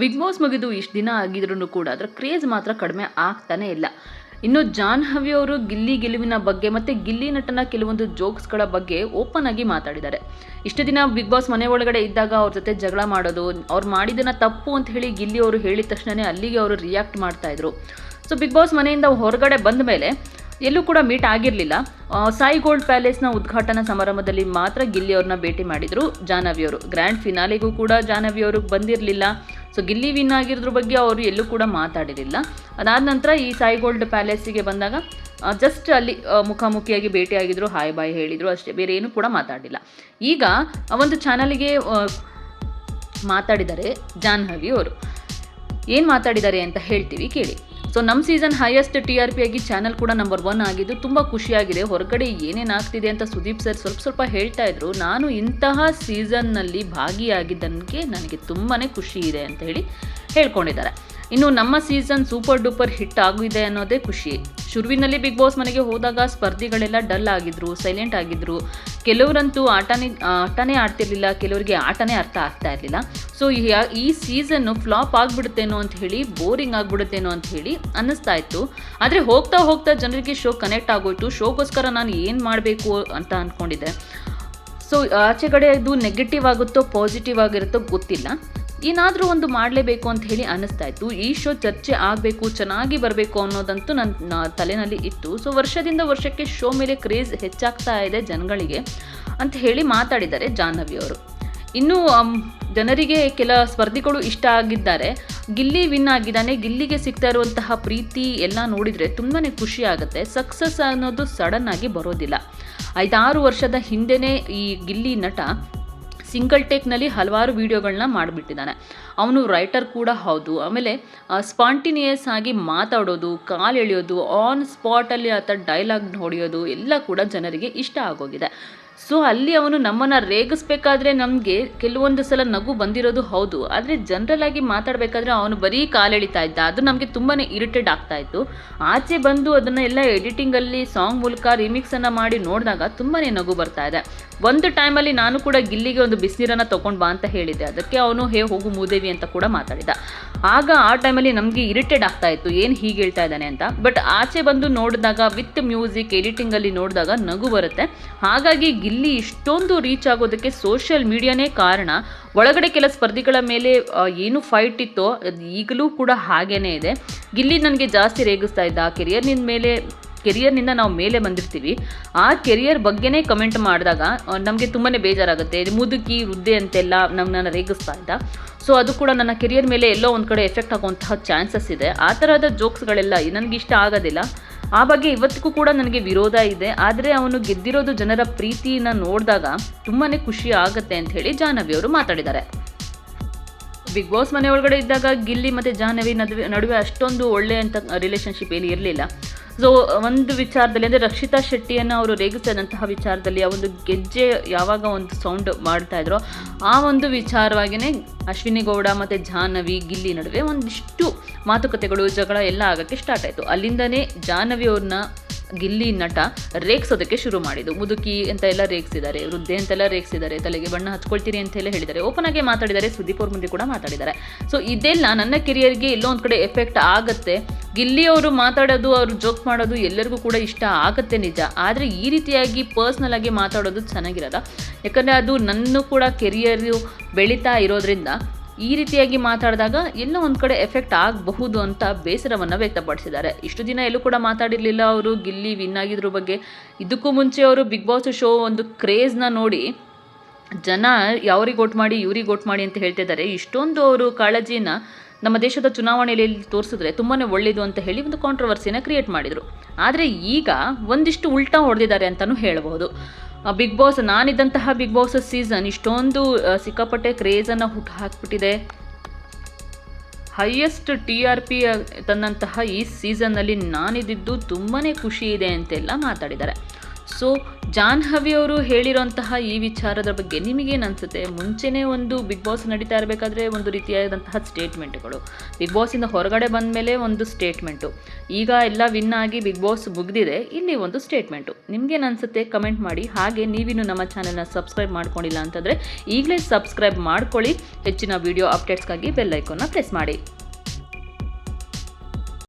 Big boss ಮುಗಿದು ಇಷ್ಟು ದಿನ ಆಗಿದ್ರೂ ಕೂಡ ಅದರ ಕ್ರೇಜ್ ಮಾತ್ರ ಕಡಿಮೆ ಆಗ್ತಾನೆ ಇಲ್ಲ. ಇನ್ನು ಜಾಹ್ನವಿ ಅವರು ಗಿಲ್ಲಿ ಗೆಲುವಿನ ಬಗ್ಗೆ ಮತ್ತೆ ಗಿಲ್ಲಿ ನಟನ ಕೆಲವೊಂದು ಜೋಕ್ಸ್ಗಳ ಬಗ್ಗೆ ಓಪನ್ ಆಗಿ ಮಾತಾಡಿದ್ದಾರೆ. ಇಷ್ಟು ದಿನ ಬಿಗ್ ಬಾಸ್ ಮನೆ ಒಳಗಡೆ ಇದ್ದಾಗ ಅವ್ರ ಜೊತೆ ಜಗಳ ಮಾಡೋದು, ಅವ್ರು ಮಾಡಿದ್ದನ್ನು ತಪ್ಪು ಅಂತ ಹೇಳಿ ಗಿಲ್ಲಿ ಅವರು ಹೇಳಿದ ತಕ್ಷಣವೇ ಅಲ್ಲಿಗೆ ಅವರು ರಿಯಾಕ್ಟ್ ಮಾಡ್ತಾ ಇದ್ರು. ಸೊ ಬಿಗ್ ಬಾಸ್ ಮನೆಯಿಂದ ಹೊರಗಡೆ ಬಂದ ಮೇಲೆ ಎಲ್ಲೂ ಕೂಡ ಮೀಟ್ ಆಗಿರಲಿಲ್ಲ. ಸಾಯಿ ಗೋಲ್ಡ್ ಪ್ಯಾಲೇಸ್ನ ಉದ್ಘಾಟನಾ ಸಮಾರಂಭದಲ್ಲಿ ಮಾತ್ರ ಗಿಲ್ಲಿ ಅವ್ರನ್ನ ಭೇಟಿ ಮಾಡಿದ್ರು ಜಾನವಿ ಅವರು. ಗ್ರ್ಯಾಂಡ್ ಫಿನಾಲೆಗೂ ಕೂಡ ಜಾಹ್ನವಿ ಅವರು ಬಂದಿರಲಿಲ್ಲ. ಸೊ, ಗಿಲ್ಲಿ ವಿನ್ ಆಗಿರೋದ್ರ ಬಗ್ಗೆ ಅವರು ಎಲ್ಲೂ ಕೂಡ ಮಾತಾಡಿರಲಿಲ್ಲ. ಅದಾದ ನಂತರ ಈ ಸಾಯಿ ಗೋಲ್ಡ್ ಪ್ಯಾಲೇಸಿಗೆ ಬಂದಾಗ ಜಸ್ಟ್ ಅಲ್ಲಿ ಮುಖಾಮುಖಿಯಾಗಿ ಭೇಟಿಯಾಗಿದ್ರು, ಹಾಯ್ ಬಾಯ್ ಹೇಳಿದರು, ಅಷ್ಟೇ, ಬೇರೆ ಏನು ಕೂಡ ಮಾತಾಡಿಲ್ಲ. ಈಗ, ಆ, ಒಂದು ಚಾನಲಿಗೆ ಮಾತಾಡಿದ್ದಾರೆ ಜಾಹ್ನವಿ ಅವರು. ಏನು ಮಾತಾಡಿದ್ದಾರೆ ಅಂತ ಹೇಳ್ತೀವಿ ಕೇಳಿ. ಸೊ ನಮ್ಮ season highest T R P ಆಗಿ ಚಾನಲ್ ಕೂಡ ನಂಬರ್ ಒನ್ ಆಗಿದ್ದು ತುಂಬ ಖುಷಿಯಾಗಿದೆ. ಹೊರಗಡೆ ಏನೇನು ಆಗ್ತಿದೆ ಅಂತ ಸುದೀಪ್ ಸರ್ ಸ್ವಲ್ಪ ಸ್ವಲ್ಪ ಹೇಳ್ತಾ ಇದ್ರು. ನಾನು ಇಂತಹ ಸೀಸನ್ನಲ್ಲಿ ಭಾಗಿಯಾಗಿದ್ದಕ್ಕೆ ನನಗೆ ತುಂಬಾ ಖುಷಿ ಇದೆ ಅಂತ ಹೇಳಿ ಹೇಳ್ಕೊಂಡಿದ್ದಾರೆ. ಇನ್ನು ನಮ್ಮ ಸೀಸನ್ ಸೂಪರ್ ಡೂಪರ್ ಹಿಟ್ ಆಗಿದೆ ಅನ್ನೋದೇ ಖುಷಿ. ಶುರುವಿನಲ್ಲಿ ಬಿಗ್ ಬಾಸ್ ಮನೆಗೆ ಹೋದಾಗ ಸ್ಪರ್ಧಿಗಳೆಲ್ಲ ಡಲ್ ಆಗಿದ್ರು ಸೈಲೆಂಟ್ ಆಗಿದ್ರು. ಕೆಲವರಂತೂ ಆಟನೇ ಆಟನೇ ಆಡ್ತಿರ್ಲಿಲ್ಲ, ಕೆಲವರಿಗೆ ಆಟನೇ ಅರ್ಥ ಆಗ್ತಾ ಇರಲಿಲ್ಲ. ಸೊ ಈ ಸೀಸನ್ನು ಫ್ಲಾಪ್ ಆಗಿಬಿಡುತ್ತೇನೋ ಅಂತ ಹೇಳಿ ಬೋರಿಂಗ್ ಆಗಿಬಿಡುತ್ತೇನೋ ಅಂತ ಹೇಳಿ ಅನ್ನಿಸ್ತಾ ಇತ್ತು. ಆದರೆ ಹೋಗ್ತಾ ಹೋಗ್ತಾ ಜನರಿಗೆ ಶೋ ಕನೆಕ್ಟ್ ಆಗೋಯ್ತು. ಶೋಗೋಸ್ಕರ ನಾನು ಏನು ಮಾಡಬೇಕು ಅಂತ ಅಂದ್ಕೊಂಡಿದ್ದೆ ಸೊ ಆಚೆ ಕಡೆ ಇದು ನೆಗೆಟಿವ್ ಆಗುತ್ತೋ ಪಾಸಿಟಿವ್ ಆಗಿರುತ್ತೋ ಗೊತ್ತಿಲ್ಲ. ಏನಾದರೂ ಒಂದು ಮಾಡಲೇಬೇಕು ಅಂತ ಹೇಳಿ ಅನ್ನಿಸ್ತಾ ಇತ್ತು. ಈ ಶೋ ಚರ್ಚೆ ಆಗಬೇಕು, ಚೆನ್ನಾಗಿ ಬರಬೇಕು ಅನ್ನೋದಂತೂ ನನ್ನ ತಲೆನಲ್ಲಿ ಇತ್ತು. ಸೊ ವರ್ಷದಿಂದ ವರ್ಷಕ್ಕೆ ಶೋ ಮೇಲೆ ಕ್ರೇಜ್ ಹೆಚ್ಚಾಗ್ತಾ ಇದೆ ಜನಗಳಿಗೆ ಅಂತ ಹೇಳಿ ಮಾತಾಡಿದ್ದಾರೆ ಜಾಹ್ನವಿ ಅವರು. ಇನ್ನೂ ಜನರಿಗೆ ಕೆಲ ಸ್ಪರ್ಧಿಗಳು ಇಷ್ಟ ಆಗಿದ್ದಾರೆ. ಗಿಲ್ಲಿ ವಿನ್ ಆಗಿದ್ದಾನೆ. ಗಿಲ್ಲಿಗೆ ಸಿಗ್ತಾ ಇರುವಂತಹ ಪ್ರೀತಿ ಎಲ್ಲ ನೋಡಿದರೆ ತುಂಬಾ ಖುಷಿ ಆಗುತ್ತೆ. ಸಕ್ಸಸ್ ಅನ್ನೋದು ಸಡನ್ ಆಗಿ ಬರೋದಿಲ್ಲ. ಐದಾರು ವರ್ಷದ ಹಿಂದೆಯೇ ಈ ಗಿಲ್ಲಿ ನಟ ಸಿಂಗಲ್ ಟೇಕ್ನಲ್ಲಿ ಹಲವಾರು ವೀಡಿಯೋಗಳನ್ನ ಮಾಡಿಬಿಟ್ಟಿದ್ದಾನೆ. ಅವನು ರೈಟರ್ ಕೂಡ ಹೌದು. ಆಮೇಲೆ ಸ್ಪಾಂಟಿನಿಯಸ್ ಆಗಿ ಮಾತಾಡೋದು, ಕಾಲು ಎಳೆಯೋದು ಆನ್ ಸ್ಪಾಟಲ್ಲಿ ಆತ ಡೈಲಾಗ್ ಹೊಡೆಯೋದು ಎಲ್ಲ ಕೂಡ ಜನರಿಗೆ ಇಷ್ಟ ಆಗೋಗಿದೆ. ಸೊ ಅಲ್ಲಿ ಅವನು ನಮ್ಮನ್ನು ರೇಗಿಸ್ಬೇಕಾದ್ರೆ ನಮಗೆ ಕೆಲವೊಂದು ಸಲ ನಗು ಬಂದಿರೋದು ಹೌದು. ಆದರೆ ಜನರಲ್ ಆಗಿ ಮಾತಾಡಬೇಕಾದ್ರೆ ಅವನು ಬರೀ ಕಾಲೆಳಿತಾ ಇದ್ದ. ಅದು ನಮಗೆ ತುಂಬಾ ಇರಿಟೇಟ್ ಆಗ್ತಾ ಇತ್ತು. ಆಚೆ ಬಂದು ಅದನ್ನು ಎಲ್ಲ ಎಡಿಟಿಂಗಲ್ಲಿ ಸಾಂಗ್ ಮೂಲಕ ರಿಮಿಕ್ಸನ್ನು ಮಾಡಿ ನೋಡಿದಾಗ ತುಂಬಾ ನಗು ಬರ್ತಾ ಇದೆ. ಒಂದು ಟೈಮಲ್ಲಿ ನಾನು ಕೂಡ ಗಿಲ್ಲಿಗೆ ಒಂದು ಬಿಸಿನೀರನ್ನು ತೊಗೊಂಡು ಬಾ ಅಂತ ಹೇಳಿದ್ದೆ. ಅದಕ್ಕೆ ಅವನು, ಹೇ, ಹೋಗು ಮೂದೇವಿ ಅಂತ ಕೂಡ ಮಾತಾಡಿದ. ಆಗ ಆ ಟೈಮಲ್ಲಿ ನಮಗೆ ಇರಿಟೇಟ್ ಆಗ್ತಾ ಇತ್ತು, ಏನು ಹೀಗೆ ಹೇಳ್ತಾ ಇದ್ದಾನೆ ಅಂತ. ಬಟ್ ಆಚೆ ಬಂದು ನೋಡಿದಾಗ, ವಿತ್ ಮ್ಯೂಸಿಕ್ ಎಡಿಟಿಂಗಲ್ಲಿ ನೋಡಿದಾಗ ನಗು ಬರುತ್ತೆ. ಹಾಗಾಗಿ ಗಿಲ್ಲಿ ಇಷ್ಟೊಂದು ರೀಚ್ ಆಗೋದಕ್ಕೆ ಸೋಷಿಯಲ್ ಮೀಡಿಯಾನೇ ಕಾರಣ. ಒಳಗಡೆ ಕೆಲ ಸ್ಪರ್ಧಿಗಳ ಮೇಲೆ ಏನು ಫೈಟ್ ಇತ್ತೋ, ಅದು ಈಗಲೂ ಕೂಡ ಹಾಗೇನೇ ಇದೆ. ಗಿಲ್ಲಿ ನನಗೆ ಜಾಸ್ತಿ ರೇಗಿಸ್ತಾ ಇದ್ದ ಕೆರಿಯರ್ನಿಂದ ಮೇಲೆ ಕೆರಿಯರ್ನಿಂದ ನಾವು ಮೇಲೆ ಬಂದಿರ್ತೀವಿ. ಆ ಕೆರಿಯರ್ ಬಗ್ಗೆನೇ ಕಮೆಂಟ್ ಮಾಡಿದಾಗ ನಮಗೆ ತುಂಬಾ ಬೇಜಾರಾಗುತ್ತೆ. ಮುದುಕಿ, ವೃದ್ಧೆ ಅಂತೆಲ್ಲ ನಮ್ಮನ್ನ ರೇಗಿಸ್ತಾ ಇದ್ದ. ಸೊ ಅದು ಕೂಡ ನನ್ನ ಕೆರಿಯರ್ ಮೇಲೆ ಎಲ್ಲೋ ಒಂದು ಕಡೆ ಎಫೆಕ್ಟ್ ಆಗುವಂತಹ ಚಾನ್ಸಸ್ ಇದೆ. ಆ ಥರದ ಜೋಕ್ಸ್ಗಳೆಲ್ಲ ನನಗೆ ಇಷ್ಟ ಆಗೋದಿಲ್ಲ. ಆ ಬಗ್ಗೆ ಇವತ್ತಿಗೂ ಕೂಡ ನನಗೆ ವಿರೋಧ ಇದೆ. ಆದರೆ ಅವನು ಗೆದ್ದಿರೋದು ಜನರ ಪ್ರೀತಿನ ನೋಡಿದಾಗ ತುಂಬಾ ಖುಷಿ ಆಗುತ್ತೆ ಅಂತ ಹೇಳಿ ಜಾಹ್ನವಿ ಅವರು ಮಾತಾಡಿದ್ದಾರೆ. ಬಿಗ್ ಬಾಸ್ ಮನೆ ಒಳಗಡೆ ಇದ್ದಾಗ ಗಿಲ್ಲಿ ಮತ್ತು ಜಾಹ್ನವಿ ನಡುವೆ ನಡುವೆ ಅಷ್ಟೊಂದು ಒಳ್ಳೆಯ ಅಂತ ರಿಲೇಷನ್ಶಿಪ್ ಏನು ಇರಲಿಲ್ಲ. ಸೊ ಒಂದು ವಿಚಾರದಲ್ಲಿ ಅಂದರೆ ರಕ್ಷಿತಾ ಶೆಟ್ಟಿಯನ್ನು ಅವರು ರೇಗಿಸಿದಂತಹ ವಿಚಾರದಲ್ಲಿ ಆ ಒಂದು ಗೆಜ್ಜೆ ಯಾವಾಗ ಒಂದು ಸೌಂಡ್ ಮಾಡ್ತಾ ಇದ್ರೋ ಆ ಒಂದು ವಿಚಾರವಾಗಿಯೇ ಅಶ್ವಿನಿ ಗೌಡ ಮತ್ತು ಜಾಹ್ನವಿ ಗಿಲ್ಲಿ ನಡುವೆ ಒಂದಿಷ್ಟು ಮಾತುಕತೆಗಳು ಜಗಳ ಎಲ್ಲ ಆಗೋಕ್ಕೆ ಸ್ಟಾರ್ಟ್ ಆಯಿತು. ಅಲ್ಲಿಂದನೇ ಜಾಹ್ನವಿ ಅವ್ರನ್ನ ಗಿಲ್ಲಿ ನಟ ರೇಗ್ಸೋದಕ್ಕೆ ಶುರು ಮಾಡಿದ್ದು. ಮುದುಕಿ ಅಂತ ಎಲ್ಲ ರೇಗ್ಸಿದ್ದಾರೆ, ವೃದ್ಧೆ ಅಂತೆಲ್ಲ ರೇಗ್ಸಿದ್ದಾರೆ, ತಲೆಗೆ ಬಣ್ಣ ಹಚ್ಕೊಳ್ತೀರಿ ಅಂತೆಲ್ಲ ಹೇಳಿದ್ದಾರೆ. ಓಪನ್ ಆಗಿ ಮಾತಾಡಿದ್ದಾರೆ, ಸುದೀಪ್ ಅವ್ರ ಮುಂದೆ ಕೂಡ ಮಾತಾಡಿದ್ದಾರೆ. ಸೊ ಇದೆಲ್ಲ ನನ್ನ ಕೆರಿಯರ್ಗೆ ಎಲ್ಲೋ ಒಂದು ಕಡೆ ಎಫೆಕ್ಟ್ ಆಗುತ್ತೆ. ಗಿಲ್ಲಿ ಅವರು ಮಾತಾಡೋದು, ಅವರು ಜೋಕ್ ಮಾಡೋದು ಎಲ್ಲರಿಗೂ ಕೂಡ ಇಷ್ಟ ಆಗುತ್ತೆ ನಿಜ. ಆದರೆ ಈ ರೀತಿಯಾಗಿ ಪರ್ಸ್ನಲ್ ಆಗಿ ಮಾತಾಡೋದು ಚೆನ್ನಾಗಿರಲ್ಲ. ಯಾಕಂದರೆ ಅದು ನನ್ನ ಕೂಡ ಕೆರಿಯರು ಬೆಳೀತಾ ಇರೋದ್ರಿಂದ ಈ ರೀತಿಯಾಗಿ ಮಾತಾಡಿದಾಗ ಎಲ್ಲೋ ಒಂದು ಕಡೆ ಎಫೆಕ್ಟ್ ಆಗಬಹುದು ಅಂತ ಬೇಸರವನ್ನು ವ್ಯಕ್ತಪಡಿಸಿದ್ದಾರೆ. ಇಷ್ಟು ದಿನ ಎಲ್ಲೂ ಕೂಡ ಮಾತಾಡಿರಲಿಲ್ಲ ಅವರು, ಗಿಲ್ಲಿ, ವಿನ್ ಆಗಿದ್ರ ಬಗ್ಗೆ. ಇದಕ್ಕೂ ಮುಂಚೆ ಅವರು ಬಿಗ್ ಬಾಸ್ ಶೋ ಒಂದು ಕ್ರೇಜ್ನ ನೋಡಿ ಜನ ಯಾವ್ರಿಗೆ ಓಟ್ ಮಾಡಿ, ಇವ್ರಿಗೆ ಓಟ್ ಮಾಡಿ ಅಂತ ಹೇಳ್ತಿದ್ದಾರೆ. ಇಷ್ಟೊಂದು ಅವರು ಕಾಳಜಿನ ನಮ್ಮ ದೇಶದ ಚುನಾವಣೆಯಲ್ಲಿ ತೋರಿಸಿದ್ರೆ ತುಂಬಾ ಒಳ್ಳೆಯದು ಅಂತ ಹೇಳಿ ಒಂದು ಕಾಂಟ್ರವರ್ಸಿನ ಕ್ರಿಯೇಟ್ ಮಾಡಿದರು. ಆದರೆ ಈಗ ಒಂದಿಷ್ಟು ಉಲ್ಟಾ ಹೊಡೆದಿದ್ದಾರೆ ಅಂತಲೂ ಹೇಳಬಹುದು. ಬಿಗ್ ಬಾಸ್ ನಾನಿದ್ದಂತಹ ಬಿಗ್ ಬಾಸ್ ಸೀಸನ್ ಇಷ್ಟೊಂದು ಸಿಕ್ಕಾಪಟ್ಟೆ ಕ್ರೇಜನ್ನು ಹುಟ್ಟು ಹಾಕ್ಬಿಟ್ಟಿದೆ. ಹೈಯೆಸ್ಟ್ ಟಿ ಆರ್ ಪಿ ತಂದಂತಹ ಈ ಸೀಸನ್ನಲ್ಲಿ ನಾನಿದ್ದಿದ್ದು ತುಂಬಾ ಖುಷಿ ಇದೆ ಅಂತೆಲ್ಲ ಮಾತಾಡಿದ್ದಾರೆ. ಸೊ ಜಾಹ್ನವಿ ಅವರು ಹೇಳಿರೋಂತಹ ಈ ವಿಚಾರದ ಬಗ್ಗೆ ನಿಮಗೇನು ಅನಿಸುತ್ತೆ? ಮುಂಚೆನೇ ಒಂದು ಬಿಗ್ ಬಾಸ್ ನಡೀತಾ ಇರಬೇಕಾದ್ರೆ ಒಂದು ರೀತಿಯಾದಂತಹ ಸ್ಟೇಟ್ಮೆಂಟ್ಗಳು. ಬಿಗ್ ಬಾಸಿಂದ ಹೊರಗಡೆ ಬಂದ ಮೇಲೆ ಒಂದು ಸ್ಟೇಟ್ಮೆಂಟು. ಈಗ ಎಲ್ಲ ವಿನ್ ಆಗಿ ಬಿಗ್ ಬಾಸ್ ಮುಗ್ದಿದೆ, ಇಲ್ಲಿ ಒಂದು ಸ್ಟೇಟ್ಮೆಂಟು. ನಿಮ್ಗೇನು ಅನಿಸುತ್ತೆ? ಕಮೆಂಟ್ ಮಾಡಿ. ಹಾಗೆ ನೀವಿನ್ನು ನಮ್ಮ ಚಾನಲ್ನ ಸಬ್ಸ್ಕ್ರೈಬ್ ಮಾಡ್ಕೊಂಡಿಲ್ಲ ಅಂತಂದರೆ ಈಗಲೇ ಸಬ್ಸ್ಕ್ರೈಬ್ ಮಾಡ್ಕೊಳ್ಳಿ. ಹೆಚ್ಚಿನ ವಿಡಿಯೋ ಅಪ್ಡೇಟ್ಸ್ಗಾಗಿ ಬೆಲ್ ಐಕಾನ್ನ ಪ್ರೆಸ್ ಮಾಡಿ.